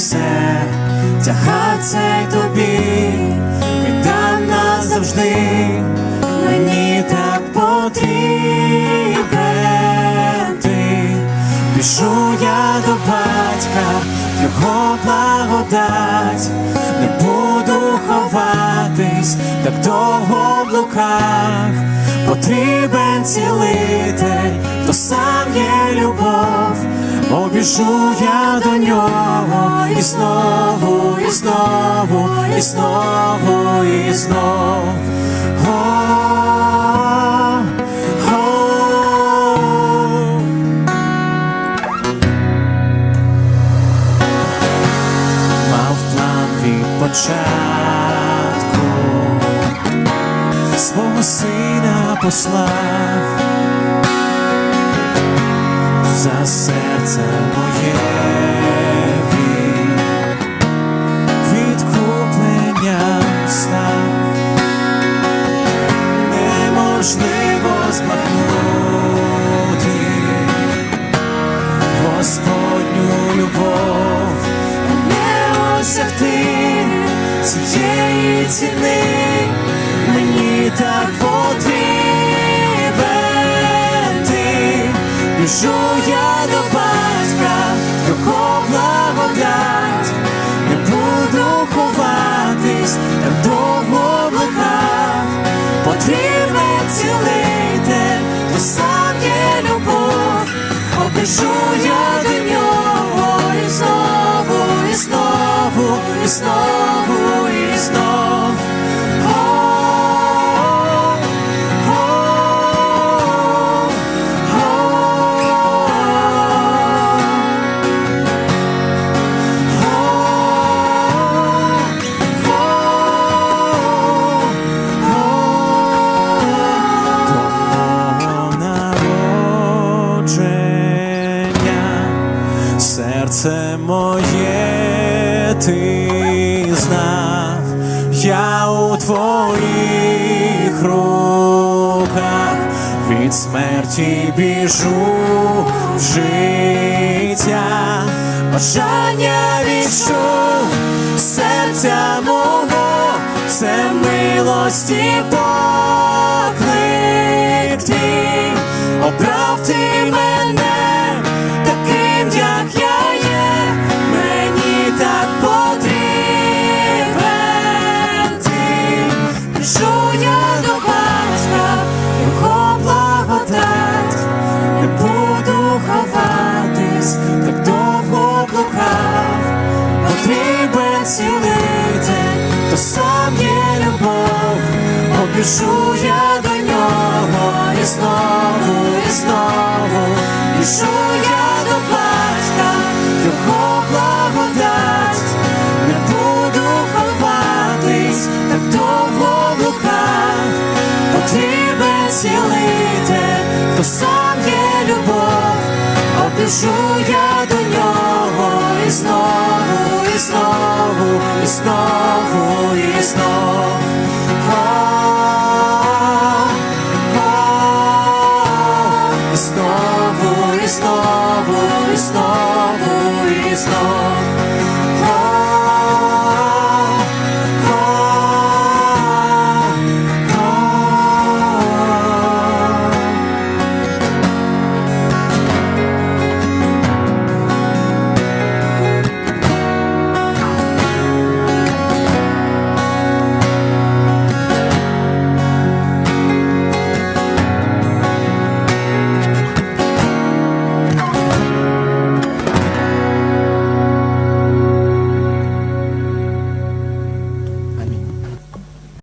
все, тягар цей тобі, віддам назавжди, мені так потрібен ти, пішу я до батька, його благодать, не буду ховатись, так довго в луках, потрібен цілитель, обіжу я до нього і знову, і знову, і знову, і знов. О, о, мав план від початку, свого сина послав за серце моє. Він відкупленням став, неможливо збагнути Господню любов не осягти цієї ціни, біжу я до серце моє ти знав, я у твоїх руках від смерті біжу в життя, бажання відчув серця мого, це милості поклик твій, обрав мене побіжу я до нього і знову, і знову, біжу я до батька, його благодать, не буду ховатись, так довго блукав, потрібен цілитель, то сам є любов, обіжу я до нього і знову, і знову, і знову, і знов.